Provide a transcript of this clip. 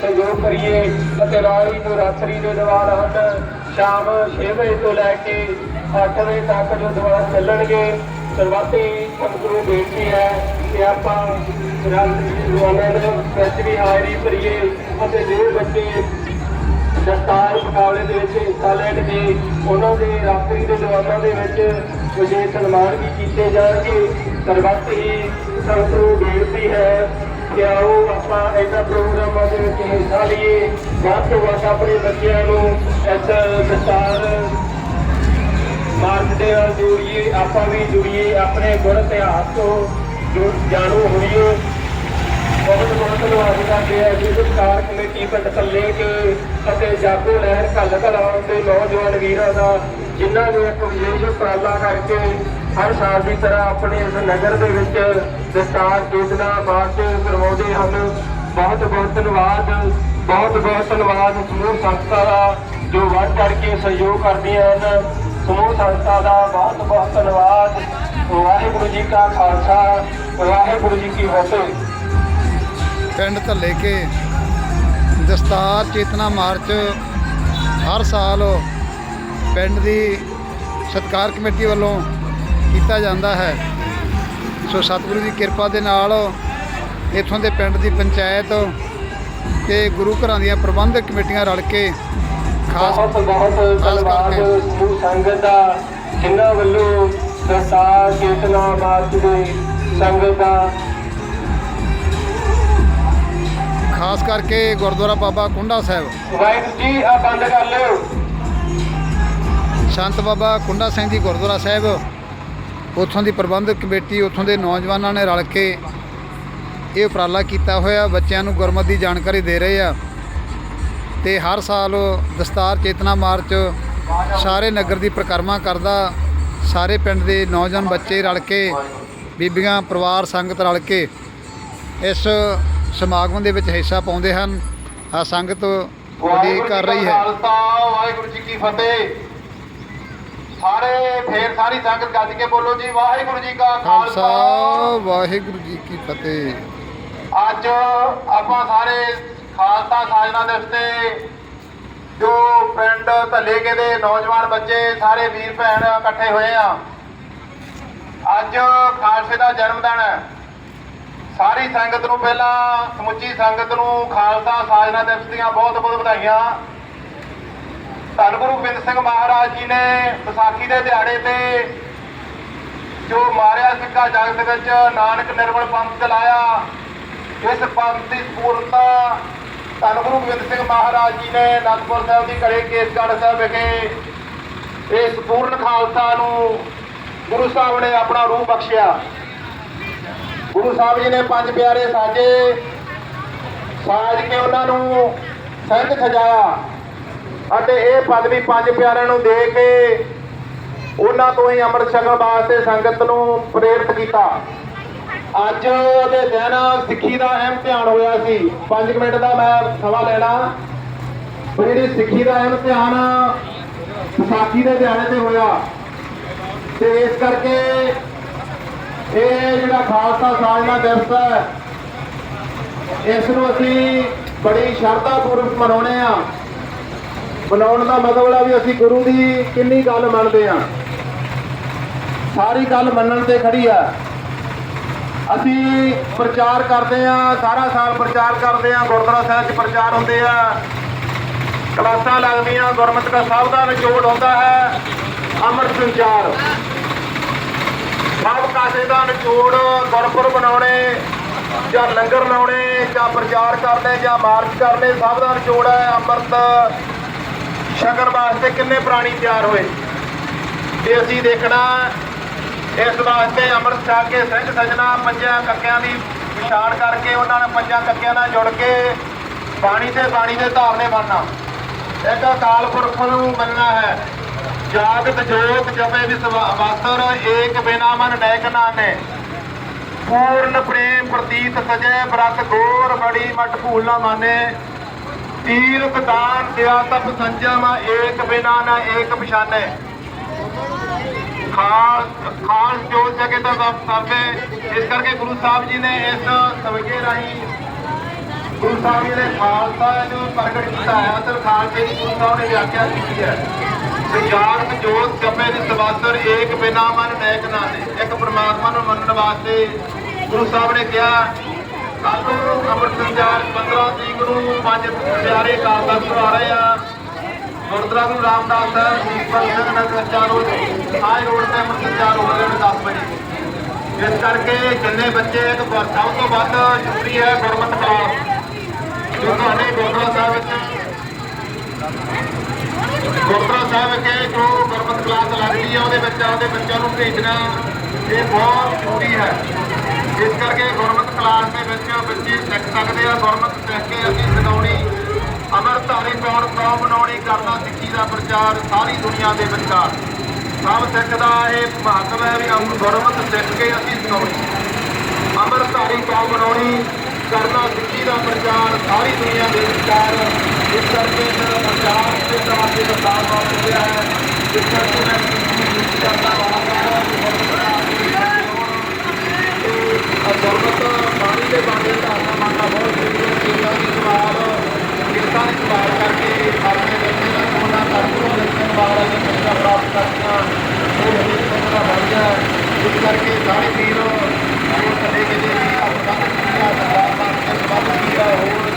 ਸਹਿਯੋਗ ਕਰੀਏ। ਅਤੇ ਰਾਣੀ ਤੋਂ ਰਾਤਰੀ ਦੇ ਦੀਵਾਰ ਹਨ। ਸ਼ਾਮ 6 ਵਜੇ ਤੋਂ ਲੈ ਕੇ 8 ਵਜੇ ਤੱਕ ਜੋ ਦੀਵਾਰ ਚੱਲਣਗੇ ਸਰਵਾਤੀ ਸੰਗਤ ਨੂੰ ਬੇਨਤੀ ਹੈ ਕਿ ਆਪਾਂ ਰਾਤਰੀ ਦੇ ਦੀਵਾਰਾਂ ਦੇ ਵਿੱਚ ਵੀ ਹਾਜ਼ਰੀ ਭਰੀਏ ਅਤੇ ਜੋ ਬੱਚੇ ਦਸਤਾਰ ਮੁਕਾਬਲੇ ਦੇ ਵਿੱਚ ਹਿੱਸਾ ਲੈਣਗੇ, ਉਹਨਾਂ ਦੇ ਰਾਤਰੀ ਦੇ ਜਵਾਨਾਂ ਦੇ ਵਿੱਚ ਵਿਸ਼ੇਸ਼ ਸਨਮਾਨ ਵੀ ਕੀਤੇ ਜਾਣਗੇ। ਸਰਬੱਤ ਹੀ ਸੰਗਤ ਨੂੰ ਬੇਨਤੀ ਹੈ ਕਿ ਆਓ ਆਪਾਂ ਇਹਨਾਂ ਪ੍ਰੋਗਰਾਮਾਂ ਦੇ ਵਿੱਚ ਹਿੱਸਾ ਲਈਏ। ਵੱਧ ਤੋਂ ਵੱਧ ਆਪਣੇ ਬੱਚਿਆਂ ਨੂੰ ਇਸ ਦਸਤਾਰ ਮਾਰਚ ਦੇ ਨਾਲ ਜੋੜੀਏ, ਆਪਾਂ ਵੀ ਜੁੜੀਏ, ਆਪਣੇ ਗੁਰ ਇਤਿਹਾਸ ਤੋਂ ਜੋ ਜਾਣੂ ਹੋਈਏ। ਬਹੁਤ ਬਹੁਤ ਧੰਨਵਾਦ ਕਰਦੇ ਹਾਂ ਜੀ ਸਰਕਾਰ ਕਮੇਟੀ ਪਿੰਡ ਕੱਲੇ ਕੇ ਅਤੇ ਜਾਗੋ ਲਹਿਰ ਕੱਲ ਕਲਾਉਣ ਦੇ ਨੌਜਵਾਨ ਵੀਰਾਂ ਦਾ, ਜਿਨ੍ਹਾਂ ਨੇ ਇੱਕ ਵਿਸ਼ੇਸ਼ ਉਪਰਾਲਾ ਕਰਕੇ ਹਰ ਸਾਲ ਦੀ ਤਰ੍ਹਾਂ ਆਪਣੇ ਇਸ ਨਗਰ ਦੇ ਵਿੱਚ ਦਸਤਾਰ ਚੇਤਨਾ ਮਾਰਚ ਕਰਵਾਉਂਦੇ ਹਨ। ਬਹੁਤ ਬਹੁਤ ਧੰਨਵਾਦ, ਬਹੁਤ ਬਹੁਤ ਧੰਨਵਾਦ ਸਮੂਹ ਸੰਸਥਾ ਦਾ, ਜੋ ਵੱਧ ਚੜ ਕੇ ਸਹਿਯੋਗ ਕਰਦੀਆਂ ਹਨ। ਸਮੂਹ ਸੰਸਥਾ ਦਾ ਬਹੁਤ ਬਹੁਤ ਧੰਨਵਾਦ। ਵਾਹਿਗੁਰੂ ਜੀ ਕਾ ਖਾਲਸਾ, ਵਾਹਿਗੁਰੂ ਜੀ ਕੀ ਫਤਿਹ। ਪਿੰਡ ਧੱਲੇ ਕੇ ਦਸਤਾਰ ਚੇਤਨਾ ਮਾਰਚ ਹਰ ਸਾਲ ਪਿੰਡ ਦੀ ਸਤਕਾਰ ਕਮੇਟੀ ਵੱਲੋਂ ਕੀਤਾ ਜਾਂਦਾ ਹੈ ਸੋ ਸਤਿਗੁਰੂ ਦੀ ਕਿਰਪਾ ਦੇ ਨਾਲ ਇੱਥੋਂ ਦੇ ਪਿੰਡ ਦੀ ਪੰਚਾਇਤ ਤੇ ਗੁਰੂ ਘਰਾਂ ਦੀਆਂ ਪ੍ਰਬੰਧਕ ਕਮੇਟੀਆਂ ਰਲ ਕੇ ਖਾਸ ਬਹੁਤ ਬਹੁਤ ਧੰਨਵਾਦ ਕਰਕੇ। ਸਮੂਹ ਸੰਗਤ ਦਾ ਜਿਨ੍ਹਾਂ ਵੱਲੋਂ ਦਸਤਾਰ ਚੇਤਨਾ ਮਾਰਚ ਦੇ ਸੰਗਤ ਦਾ ਖਾਸ ਕਰਕੇ ਗੁਰਦੁਆਰਾ ਬਾਬਾ ਕੁੰਡਾ ਸਾਹਿਬ ਵਾਹਿਗੁਰੂ ਜੀ ਆ ਬੰਦ ਕਰ ਲਿਓ ਸੰਤ ਬਾਬਾ ਕੁੰਡਾ ਸਿੰਘ ਜੀ ਗੁਰਦੁਆਰਾ ਸਾਹਿਬ ਉੱਥੋਂ ਦੀ ਪ੍ਰਬੰਧਕ ਕਮੇਟੀ, ਉੱਥੋਂ ਦੇ ਨੌਜਵਾਨਾਂ ਨੇ ਰਲ ਕੇ ਇਹ ਉਪਰਾਲਾ ਕੀਤਾ ਹੋਇਆ। ਬੱਚਿਆਂ ਨੂੰ ਗੁਰਮਤ ਦੀ ਜਾਣਕਾਰੀ ਦੇ ਰਹੇ ਆ ਤੇ ਹਰ ਸਾਲ ਦਸਤਾਰ ਚੇਤਨਾ ਮਾਰਚ ਸਾਰੇ ਨਗਰ ਦੀ ਪ੍ਰਕਰਮਾ ਕਰਦਾ। ਸਾਰੇ ਪਿੰਡ ਦੇ ਨੌਜਵਾਨ ਬੱਚੇ ਰਲ ਕੇ, ਬੀਬੀਆਂ, ਪਰਿਵਾਰ, ਸੰਗਤ ਰਲ ਕੇ ਇਸ ਸਮਾਗਮ ਦੇ ਵਿੱਚ ਹਿੱਸਾ ਪਾਉਂਦੇ ਹਨ। ਆ ਸੰਗਤ ਉਡੀਕ ਕਰ ਰਹੀ ਹੈ। ਖਾਲਸਾ ਵਾਹਿਗੁਰੂ ਜੀ ਕੀ ਫਤਿਹ। ਸਾਰੇ ਫੇਰ ਸਾਰੀ ਸੰਗਤ ਗੱਜ ਕੇ ਬੋਲੋ ਜੀ ਵਾਹਿਗੁਰੂ ਜੀ ਕਾ ਖਾਲਸਾ। ਵਾਹਿਗੁਰੂ ਜੀ ਕੀ ਫਤਿਹ। ਅੱਜ ਆਪਾਂ ਸਾਰੇ ਖਾਲਸਾ ਸਾਜਨਾ ਦਿਵਸ ਤੇ ਜੋ ਪਿੰਡ ਧੱਲੇਕੇ ਦੇ ਨੌਜਵਾਨ ਬੱਚੇ ਸਾਰੇ ਵੀਰ ਭੈਣ ਇਕੱਠੇ ਹੋਏ ਆ। ਅੱਜ ਖਾਲਸੇ ਦਾ ਜਨਮ ਦਿਨ ਹੈ। ਸਾਰੀ ਸੰਗਤ ਨੂੰ ਪਹਿਲਾਂ ਸਮੁੱਚੀ ਸੰਗਤ ਨੂੰ ਖਾਲਸਾ ਸਾਜਨਾ ਦਿਵਸ ਦੀਆਂ ਬਹੁਤ ਬਹੁਤ ਵਧਾਈਆਂ। ਧੰਨ ਗੁਰੂ ਗੋਬਿੰਦ ਸਿੰਘ ਮਹਾਰਾਜ ਜੀ ਨੇ ਵਿਸਾਖੀ ਦੇ ਦਿਹਾੜੇ ਤੇ ਜੋ ਮਾਰਿਆ ਸਿੱਕਾ ਜਗਤ ਵਿੱਚ, ਨਾਨਕ ਨਿਰਮਲ ਪੰਥ ਚਲਾਇਆ। ਇਸ ਪੰਥ ਦੀ ਸਪੂਰਨਤਾ ਧੰਨ ਗੁਰੂ ਗੋਬਿੰਦ ਸਿੰਘ ਮਹਾਰਾਜ ਜੀ ਨੇ ਅਨੰਦਪੁਰ ਸਾਹਿਬ ਦੀ ਕੜੇ ਕੇਸਗੜ੍ਹ ਸਾਹਿਬ ਵਿਖੇ ਇਸ ਪੂਰਨ ਖਾਲਸਾ ਨੂੰ ਗੁਰੂ ਸਾਹਿਬ ਨੇ ਆਪਣਾ ਰੂਪ ਬਖਸ਼ਿਆ। ਗੁਰੂ ਸਾਹਿਬ ਜੀ ਨੇ ਪੰਜ ਪਿਆਰੇ ਸਾਜੇ ਸਾਜ ਕੇ ਉਹਨਾਂ ਨੂੰ ਸਿੰਘ ਖਜਾਇਆ ਅਤੇ ਇਹ ਪਦਵੀ ਪੰਜ ਪਿਆਰਿਆਂ ਨੂੰ ਦੇ ਕੇ ਉਹਨਾਂ ਤੋਂ ਹੀ ਅੰਮ੍ਰਿਤ ਛਕਣ ਵਾਸਤੇ ਸੰਗਤ ਨੂੰ ਪ੍ਰੇਰਿਤ ਕੀਤਾ। ਅੱਜ ਦੇ ਦਿਨ ਸਿੱਖੀ ਦਾ ਅਹਿਮ ਧਿਆਨ ਹੋਇਆ ਸੀ। 5 ਮਿੰਟ ਦਾ ਮੈਂ ਸਮਾਂ ਲੈਣਾ। ਜਿਹੜੀ ਸਿੱਖੀ ਦਾ ਅਹਿਮ ਧਿਆਨ ਵਿਸਾਖੀ ਦੇ ਦਿਹਾੜੇ ਤੇ ਹੋਇਆ। ਤੇ ਇਸ ਕਰਕੇ ਇਹ ਜਿਹੜਾ ਖਾਲਸਾ ਸਾਜਨਾ ਦਿਵਸ ਹੈ, ਇਸ ਨੂੰ ਅਸੀਂ ਬੜੀ ਸ਼ਰਧਾ ਪੂਰਵਕ ਮਨਾਉਣੇ ਆ ਮਨਾਉਣ ਦਾ ਮਤਲਬ ਹੈ ਵੀ ਅਸੀਂ ਗੁਰੂ ਦੀ ਕਿੰਨੀ ਗੱਲ ਮੰਨਦੇ ਆ ਸਾਰੀ ਗੱਲ ਮੰਨਣ ਤੇ ਖੜੀ ਆ। ਅਸੀਂ ਪ੍ਰਚਾਰ ਕਰਦੇ ਆ ਸਾਰਾ ਸਾਲ ਪ੍ਰਚਾਰ ਕਰਦੇ ਆ ਗੁਰਦੁਆਰਾ ਸਾਹਿਬ 'ਚ ਪ੍ਰਚਾਰ ਹੁੰਦੇ ਆ। ਕਲਾਸਾਂ ਲੱਗਦੀਆਂ, ਗੁਰਮਤਿ ਦਾ ਸਭ ਦਾ ਨਿਚੋੜ ਹੁੰਦਾ ਹੈ ਅੰਮ੍ਰਿਤ ਸੰਚਾਰ। ਸਭ ਕਾਸੇ ਦਾ ਨਿਚੋੜ ਗੁਰਪੁਰਬ ਬਣਾਉਣੇ ਜਾਂ ਲੰਗਰ ਲਾਉਣੇ, ਜਾਂ ਪ੍ਰਚਾਰ ਕਰਨੇ ਜਾਂ ਮਾਰਚ ਕਰਨੇ ਸਭ ਦਾ ਨਿਚੋੜ ਹੈ, ਅੰਮ੍ਰਿਤ ਸ਼ਗਨ ਵਾਸਤੇ ਕਿੰਨੇ ਪ੍ਰਾਣੀ ਤਿਆਰ ਹੋਏ? ਤੇ ਅਸੀਂ ਦੇਖਣਾ, ਇਸ ਵਾਸਤੇ ਅੰਮ੍ਰਿਤ ਛਕ ਕੇ ਸਿੰਘ ਸਜਣਾ ਪੰਜਾਂ ਕੱਕਿਆਂ ਦੀ ਪਛਾਣ ਕਰਕੇ ਉਹਨਾਂ ਨੇ ਪੰਜਾਂ ਕੱਕਿਆਂ ਨਾਲ ਜੁੜ ਕੇ ਬਾਣੀ ਤੇ ਬਾਣੀ ਦੇ ਧਾਰਨੇ ਬਣਨਾ। ਇੱਕ ਅਕਾਲ ਪੁਰਖ ਨੂੰ ਮੰਨਣਾ ਹੈ। ਜਾਗਤ ਜੋਤ ਜਪੇ ਵਿਸਵਾਸਰ ਏਕ ਬਿਨਾ ਮਨ ਡੈਕ ਨਾਨੇ। ਪੂਰਨ ਪ੍ਰੇਮ ਪ੍ਰਤੀਤ ਸਜੈ ਬ੍ਰਤ ਗੋਰ ਬੜੀ ਮਟ ਭੂਲ ਨਾ ਮਾਨੇ। ਤੀਰਥ ਦਾਨ ਦਿਆ ਤਪ ਸੰਜਮ ਏਕ ਬਿਨਾ ਨਾ ਏਕ ਪਛਾਨੇ। ਖਾਸ ਖਾਸ ਜੋਤ ਜਗੇ ਤਾਂ ਸਭ ਸਰਵੇ। ਇਸ ਕਰਕੇ ਗੁਰੂ ਸਾਹਿਬ ਜੀ ਨੇ ਇਸ ਸਵਗੇ ਰਾਹੀਂ ਗੁਰੂ ਸਾਹਿਬ ਜੀ ਨੇ ਖਾਲਸਾ ਨੂੰ ਪ੍ਰਗਟ ਕੀਤਾ ਹੈ, ਅਸਲ ਖਾਲਸੇ ਦੀ ਗੁਰੂ ਸਾਹਿਬ ਨੇ ਵਿਆਖਿਆ ਕੀਤੀ ਹੈ। ਵਿਚਾਰਕ ਜੋਤ ਜਪੇ ਦੀ ਸਵਾਸਰ ਏਕ ਬਿਨਾ ਮਨ ਨੈਕ ਨਾਨੇ ਇੱਕ ਪਰਮਾਤਮਾ ਨੂੰ ਮੰਨਣ ਵਾਸਤੇ ਗੁਰੂ ਸਾਹਿਬ ਨੇ ਕਿਹਾ ਕੱਲ ਨੂੰ ਅੰਮ੍ਰਿਤ ਸੰਚਾਰ 15 ਤਰੀਕ ਨੂੰ ਪੰਜ ਪਿਆਰੇ ਕਾਲ ਦਾ ਆ ਰਹੇ ਆ। ਗੁਰਦੁਆਰਾ ਨੂੰ ਰਾਮਦਾਸ ਸਾਹਿਬ ਦੀਪਕ ਸਿੰਘ ਨਗਰ ਚਾਰੋ ਆਏ ਰੋਡ ਤੇ ਅੰਮ੍ਰਿਤ ਸੰਚਾਰ ਹੋ ਰਹੇ 10 ਵਜੇ। ਇਸ ਕਰਕੇ ਜਿੰਨੇ ਬੱਚੇ ਇੱਕ ਸਭ ਤੋਂ ਵੱਧ ਜ਼ਰੂਰੀ ਹੈ ਗੁਰਮਤਿ ਕਲਾਸ ਜੋ ਤੁਹਾਡੇ ਗੁਰਦੁਆਰਾ ਸਾਹਿਬ ਵਿੱਚ ਗੁਰਦੁਆਰਾ ਸਾਹਿਬ ਵਿਖੇ ਜੋ ਗੁਰਮਤਿ ਕਲਾਸ ਲੱਗਦੀ ਹੈ ਉਹਦੇ ਵਿੱਚ ਆਪਦੇ ਬੱਚਿਆਂ ਨੂੰ ਭੇਜਣਾ ਇਹ ਬਹੁਤ ਜ਼ਰੂਰੀ ਹੈ। ਇਸ ਕਰਕੇ ਗੁਰਮਤ ਕਲਾਸ ਦੇ ਵਿੱਚ ਬੱਚੇ ਸਿੱਖ ਸਕਦੇ ਆ। ਗੁਰਮਤਿ ਸਿੱਖ ਕੇ ਅਸੀਂ ਸਿਖਾਉਣੀ ਅਮਰਤਾਰੀ ਕੌਣ ਕੌਮ ਬਣਾਉਣੀ ਕਰਨਾ ਸਿੱਖੀ ਦਾ ਪ੍ਰਚਾਰ ਸਾਰੀ ਦੁਨੀਆ ਦੇ ਵਿਚਕਾਰ। ਸਭ ਸਿੱਖ ਦਾ ਇਹ ਮਹੱਤਵ ਹੈ ਵੀ ਅਮ ਗੁਰਮਤਿ ਸਿੱਖ ਕੇ ਅਸੀਂ ਸਿਖਾਉਣੀ। ਅਮਰਤਾਰੀ ਕੌਮ ਬਣਾਉਣੀ ਕਰਨਾ ਸਿੱਖੀ ਦਾ ਪ੍ਰਚਾਰ ਸਾਰੀ ਦੁਨੀਆ ਦੇ ਵਿਚਕਾਰ। ਇਸ ਕਰਕੇ ਮੇਰਾ ਪ੍ਰਚਾਰ ਤੇ ਤੁਹਾਡੇ ਦਾ ਦਾਵਾ ਹੋ ਹੈ ਇਸ ਕਰਕੇ ਮੈਂ ਕਰਦਾ ਦੇ ਬਾਰੇ ਧਾਰਨਾ ਮੰਨਣਾ ਬਹੁਤ ਜ਼ਰੂਰੀ ਹੈ ਕਿਰਤਾਂ ਦੀ ਸਵਾਲ ਕਿਰਤਾਂ ਦੀ ਸਵਾਲ ਕਰਕੇ ਆਪਣੇ ਬੱਚੇ ਦਾ ਕੋਨਾ ਕਰਨਾ ਰੱਖਣ ਵਾਲਾ ਜੀ ਸਿੱਖਿਆ ਪ੍ਰਾਪਤ ਕਰਨਾ ਉਹ ਬਹੁਤ ਵੱਡਾ ਵਧੀਆ ਇਸ ਕਰਕੇ ਸਾਰੇ ਵੀਰ ਉਹ ਕਦੇ ਕਦੇ ਵੀ ਆਪਣਾ ਕਿਰਤਾਂ ਦਾ ਸਵਾਲ ਕਰਕੇ ਸਵਾਲ ਕੀਤਾ ਹੋਰ